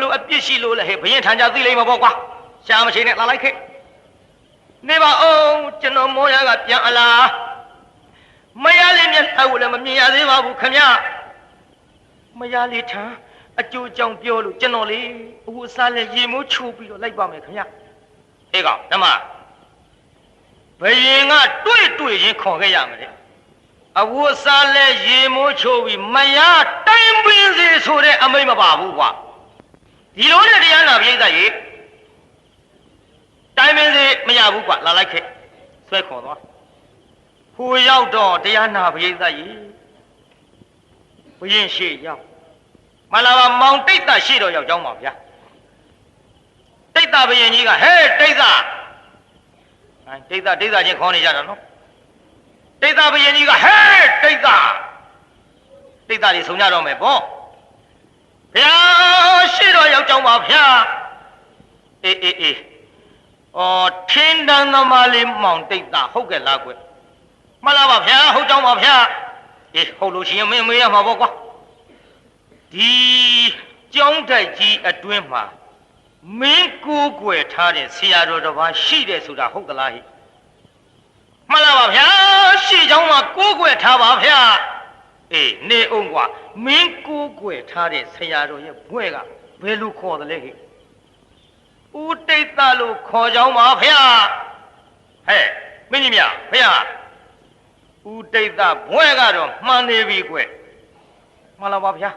လို့အပြစ်ရှိလို့လဲဟဲ့ဘရင်ထံကြသိလိမ့်မှာပေါ့ကွာရှာမရှိနဲ့လာလိုက်ခဲ့နေပါအောင်ကျွန်တော်မောရကပြန်အလားမရလေးမျက်နှာကိုလည်းမမြင်ရသေးပါဘူးခမရမရလေးထံအကျိုးကြောင့်ပြောလို့ကျွန်တော်လေအဝတ်စားလဲရေမိုးချိုးပြီးတော့လိုက်ပါမယ်ခမရအေးကောင်ဓမ္မဘယင်ကတွေ့တွေ့ချင်းခေါ်ခဲ့ရမယ်လေအဝတ်စားလဲရေမိုးချိုးပြီးမရတိုင်းပင်စီဆိုတဲ့အမိတ်မပါဘူးကွာ ဒီလိုနဲ့တရားနာပြိဿရေတိုင်းပင်စီမရဘူးကွာလာလိုက်ခဲ့ဆွဲခေါ်သွားဟိုရောက်တော့တရားနာပြိဿရေဘယင်ရှိရောက်မလာပါမောင်တိတ်တာရှိတော့ရောက်ကြောင်းပါဗျာတိတ်တာဘယင်ကြီးကဟဲ့တိတ်တာအဲတိတ်တာတိတ်တာချင်းခေါ်နေကြတာနော်တိတ်တာဘယင်ကြီးကဟဲ့တိတ်တာတိတ်တာတွေဆုံကြတော့မယ်ပေါ့ ဗျာရှိတော့ရောက်ကြောင်းပါဗျာအေးအေးအေးအော်ထင်းတန်းသမားလေးမောင်တိတ်တာဟုတ်ကဲ့လားကွမှန်လားပါဗျာဟုတ်ကြောင်းပါဗျာအေးဟုတ်လို့ရှိရင်မင်းမေးရမှာပေါ့ကွာဒီကျောင်းတိုက်ကြီးအတွင်းမှာမင်းကိုးကွယ်ထားတဲ့ဆရာတော်တစ်ပါးရှိတယ်ဆိုတာဟုတ်သလားဟိမှန်လားပါဗျာရှိကျောင်းမှာကိုးကွယ်ထားပါဗျာ အေးနေအောင်ကွာမင်းကိုးကွယ်ထားတဲ့ဆရာတော်ရဲ့ဘွဲ့ကဘယ်လိုခေါ်တယ်လဲဟိဦးတိတ်တလို့ခေါ်ကြောင်းပါဗျာဟဲ့မင်းကြီးမြဗျာဦးတိတ်တဘွဲ့ကတော့မှန်နေပြီကွမှန်လားပါဗျာ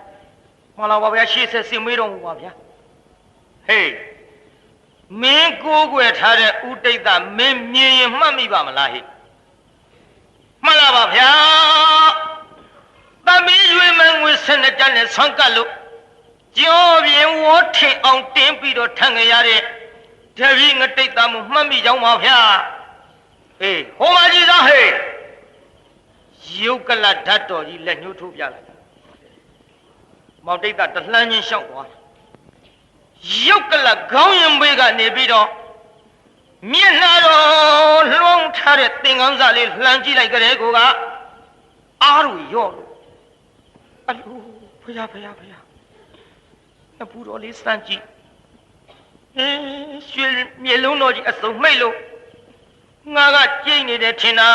မှန်လားပါဗျာရှေ့ဆက်စင်မေးတော်မူပါဗျာဟေးမင်းကိုးကွယ်ထားတဲ့ဥတိတ်တမင်းမြင်ရင်မှတ်မိပါမလားဟိမှန်လားပါဗျာသမီး ရွေမငွေစနတနဲ့ဆွမ်းကပ်လို့ကြောပြင်းဝေါ်ထင်အောင်တင်းပြီးတော့ထန်ကြရတဲ့တပည့်ငတိတ်တမှုမှတ်မိကြောင်းပါဗျာဟေးဟိုမကြီးသားဟေးရုပ်ကလဓာတ်တော်ကြီးလက်ညှိုးထိုးပြလိုက်မောင်တိတ်ကတလှမ်းချင်းလျှောက်သွားရုပ်ကလခေါင်းရင်ဘေးကနေပြီးတော့မျက်နှာတော်လွှမ်းထားတဲ့သင်္ကန်းစာလေးလှမ်းကြည့်လိုက်ကြတဲ့ကိုကအားရရော့လို့ အလူဖယားဖယားဖယားအပူတော်လေးစမ်းကြည့်အဲရွှေမြေလုံးတော်ကြီးအစုံမိတ်လို့ငါကကြိတ်နေတယ်ထင်တာ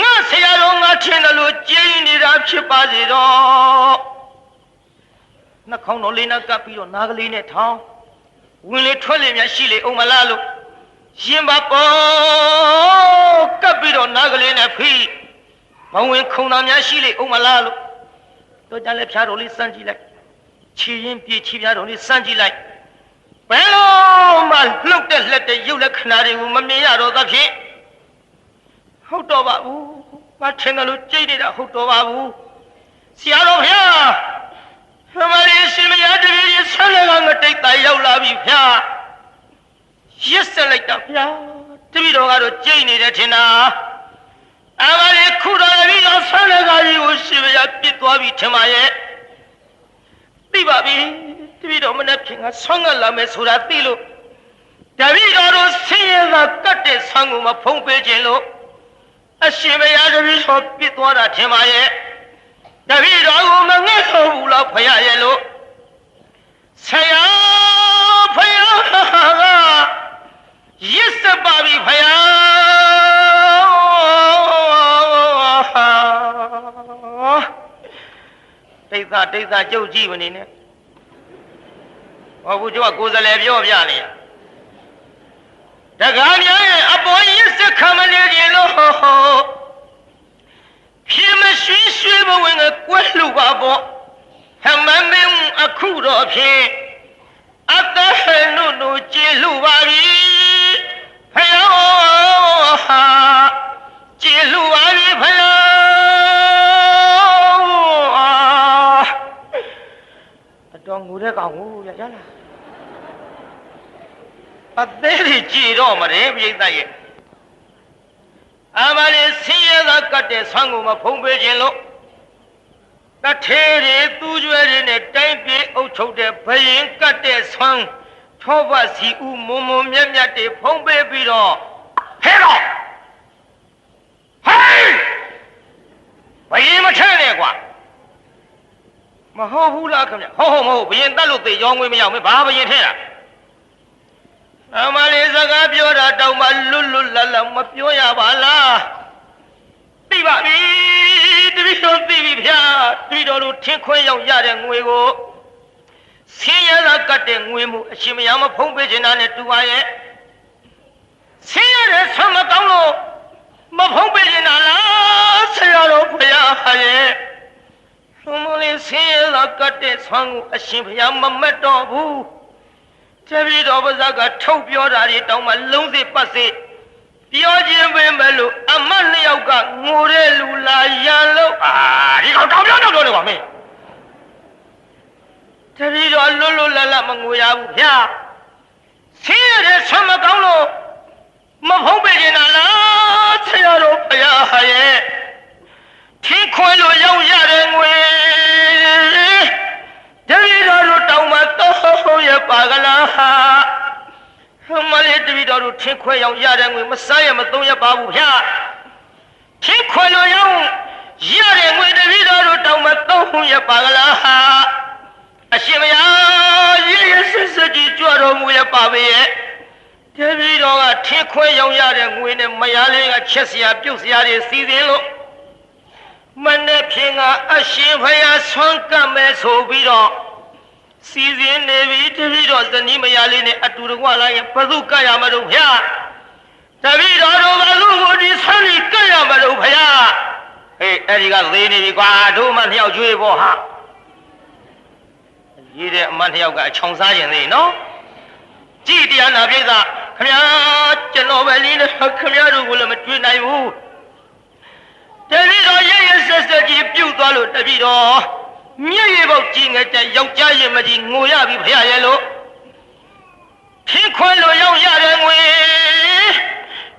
ငါဆရာတော်ငါထင်တယ်လို့ကြိတ်နေတာဖြစ်ပါစေတော့နှာခေါင်းတော်လေးနဲ့ကပ်ပြီးတော့နားကလေးနဲ့ထောင်းဝင်လေထွက်လေများရှိလေအောင်မလားလို့ရှင်ပါပေါ်ကပ်ပြီးတော့နားကလေးနဲ့ဖိမဝင်ခုံတော်များရှိလေအောင်မလားလို့ တော့ကြလည်းဖြားတော်လေးစမ်းကြည့်လိုက်ခြေရင်ပြေခြေဖြားတော်လေးစမ်းကြည့်လိုက်ဘယ်လိုမှလှုပ်တဲ့လက်တဲ့ရုပ်လက္ခဏာတွေကိုမမြင်ရတော့သဖြင့်ဟုတ်တော့ပါဘူးမထင်တယ်လို့ကြိတ်နေတာဟုတ်တော့ပါဘူးဆရာတော်ဖျား။သမารီရှင်မရတပည့်ကြီးဆက်လက်ကငတိတ်တာရောက်လာပြီဗျာ။ရစ်ဆက်လိုက်တာဗျာ။တပည့်တော်ကတော့ကြိတ်နေတယ်ထင်တာ။အမလေးခုတော်ပြီးတော့ဆက်လက်ကကြီးကိုရှင်မရပြစ် သွားပြီထင်ပါရဲ့။သိပါပြီ။တပည့်တော်မနဲ့ဖြင့်ကဆွမ်းကလာမယ်ဆိုတာသိလို့တပည့်တော်တို့ဆင်းရဲသာကတ်တဲ့ဆံကိုမဖုံးပေးခြင်းလို့အရှင်မရတပည့်တော်ပြစ်သွားတာထင်ပါရဲ့။တပည့်တော်ကိုမငဲ့တော့ဘူးလားဖရရဲ့လို့ဆရာ တိတ်သာတိတ်သာကြုတ်ကြည့်မနေနဲ့ဟောဘူးကျုပ်ကကိုယ်စလဲပြောပြနေတကားများရဲ့အပေါ်ရစ်စခံမနေခြင်းလို့ဖြစ်မရွှေရွှေဘဝင်ကကွဲလူပါပေါ့ဟမမင်းအခုတော့ဖြင့်အတ္တဟနုနုကျေလူပါ အသေးကြီးကြည်တော့မတယ်ပြိဿရဲ့အမလေးဆင်းရဲသာကတ်တဲ့ဆွမ်းကိုမဖုံးပေးခြင်းလို့တထေးတွေသူကျွဲတွေနဲ့တိုင်းပြည်အုပ်ချုပ်တဲ့ဘယင်ကတ်တဲ့ဆွမ်းထောပတ်စီဦးမုံမုံမြက်မြက်တွေဖုံးပေးပြီးတော့ဟဲတော့ဟေးဘယင်မထဲနဲ့ကွာမဟုတ်ဘူးလားခင်ဗျဟုတ်ဟုတ်မဟုတ်ဘယင်တတ်လို့သေရောင်းငွေမရအောင်မင်းဘာဘယင်ထဲတာ အမလေးစကားပြောတာတောင်မှလွတ်လွတ်လပ်လပ်မပြောရပါလားသိပါပြီတပည့်တော်သိပြီဗျာတပည့်တော်တို့ထင်းခွဲရောက်ရတဲ့ငွေကိုဆင်းရဲလာကတ်တဲ့ငွေမှုအရှင်မယားမဖုံးပေးချင်တာနဲ့တူပါရဲ့ဆင်းရဲတဲ့ဆံမကောင်းလို့မဖုံးပေးချင်တာလားဆရာတော်ဖရာရဲ့ဘုံမလေးဆင်းရဲလာကတ်တဲ့ဆွမ်းကိုအရှင်ဘုရားမမတ်တော့ဘူး တပည့်တော်ပါဇက်ကထုတ်ပြောတာတွေတောင်းမှလုံးစစ်ပတ်စစ်ပြောခြင်းပဲမလို့အမတ်နှစ်ယောက်ကငိုတဲ့လူလာရန်လို့အာဒီကောင်တောင်းပြောတော့တော့လေကွာမင်းတပည့်တော်လွတ်လွတ်လပ်လပ်မငိုရဘူးဗျာဆင်းရဲတဲ့ဆွမ်းမကောင်းလို့မဖုံးပေးနေတာလားဆရာတော်ဘုရားရဲ့ထင်းခွဲလို့ရောက်ရတဲ့ငွေတပည့်တော်တို့တောင်းမှတော့ရပါကလားမလေးတပည့်တော်တို့ ထင်းခွဲရောက်ရတဲ့ငွေမစားရမသုံးရပါဘူးဗျာထင်းခွဲလို့ရောက်ရတဲ့ငွေတပည့်တော်တို့တောင်းမှတော့ရပါကလားအရှင်မယားရရစစ်စစ်ကြီးကြွတော်မူရပါပဲရဲ့တပည့်တော်ကထင်းခွဲရောက်ရတဲ့ငွေနဲ့မယားလေးကချက်စရာပြုတ်စရာတွေစီစဉ်လို့မနေ့ဖြင်ကအရှင်ဖယားဆွမ်းကပ်မယ်ဆိုပြီးတော့ စီစဉ်နေပြီတပည့်တော်ဇနီးမယားလေးနဲ့အတူတကွလာရင်ဘယ်သူကပ်ရမလို့ဗျာတပည့်တော်တို့ဘယ်သူကိုဒီဆန်းကြီးကပ်ရမလို့ဗျာဟေးအဲ့ဒီကသေးနေပြီကွာတို့မှနှစ်ယောက်ကျွေးပေါ့ဟာရေးတဲ့အမနှစ်ယောက်ကအချောင်စားခြင်းသေးနော်ကြည်တရားနာပြိဿခမညာကျွန်တော်ပဲလေးနဲ့ခမညာတို့ကိုလည်းမကျွေးနိုင်ဘူးတပည့်တော်ရရဆက်ဆက်ကြီးပြုတ်သွားလို့တပည့်တော် မြည့်ရပေါက်ကြီးငယ်တဲ့ယောက်ျားရင်မကြီးငိုရပြီဖရရဲ့လို့ခင်းခွဲလို့ရောက်ရတဲ့ငွေ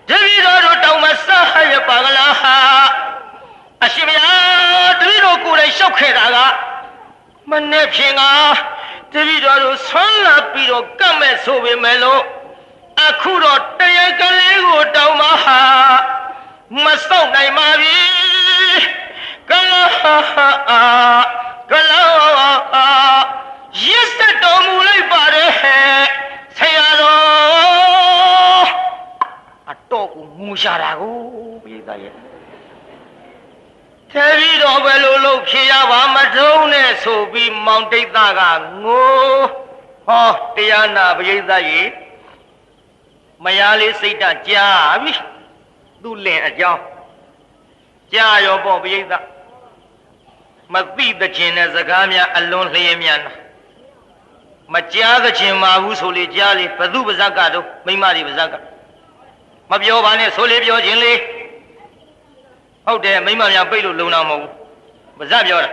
တပည့်တော်တို့တောင်းမဆားရပါကလားဟာအရှင်မယားတပည့်တော်ကိုယ်တိုင်လျှောက်ခဲ့တာကမနေ့ဖြင်ကတပည့်တော်တို့ဆွမ်းလာပြီးတော့ကတ်မဲ့ဆိုပေမဲ့လို့အခုတော့တရက ရှာတာကိုပြည်သားရဲ့တပည့်တော်ပဲလို့လို့ဖြေရပါမထုံးနဲ့ဆိုပြီးမောင်တိတ်သားကငိုဟောတရားနာပရိသတ်ရေမယားလေးစိတ်တကြာပြီသူလင်အကြောင်းကြာရောပေါ့ပိဋကမသိသခြင်းနဲ့စကားများအလွန်လျင်မြန်တာမကြားသခြင်းမှာဘူးဆိုလေကြားလေဘသူပါဇက်ကတော့မိမတွေပါဇက်က မပြောပါနဲ့ဆိုလေပြောခြင်းလေဟုတ်တယ်မိမများပိတ်လို့လုံတာမဟုတ်ဘူးပါဇက်ပြောတာ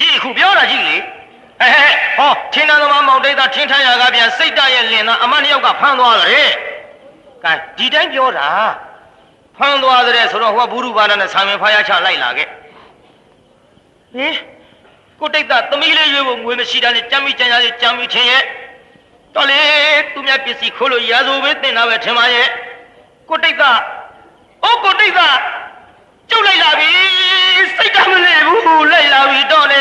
ကြည့်ခုပြောတာကြည့်လေဟဲ့ဟဲ့ဟောထင်းသားသမားမောင်တိတ်တာထင်းထမ်းရကပြန်စိတ်တရဲ့လင်သားအမနှစ်ယောက်ကဖမ်းသွားတယ်ကဲဒီတိုင်းပြောတာဖမ်းသွားတဲ့ဆိုတော့ဟိုကဘုရုဘာသာနဲ့ဆံမဖားရချလိုက်လာခဲ့ဟင်ကိုတိတ်တာသမီးလေးရွေးဖို့ငွေမရှိတာနဲ့ကြမ်းမိကြမ်းရစီကြမ်းမိချင်းရဲ့တော်လေသူများပစ္စည်းခိုးလို့ရာဇိုပဲတင်တာပဲထင်ပါရဲ့ ကိုတိတ်တာအိုးကိုတိတ်တာကျုပ်လိုက်လာပြီစိတ်ကမနေဘူးလိုက်လာပြီတော့လေ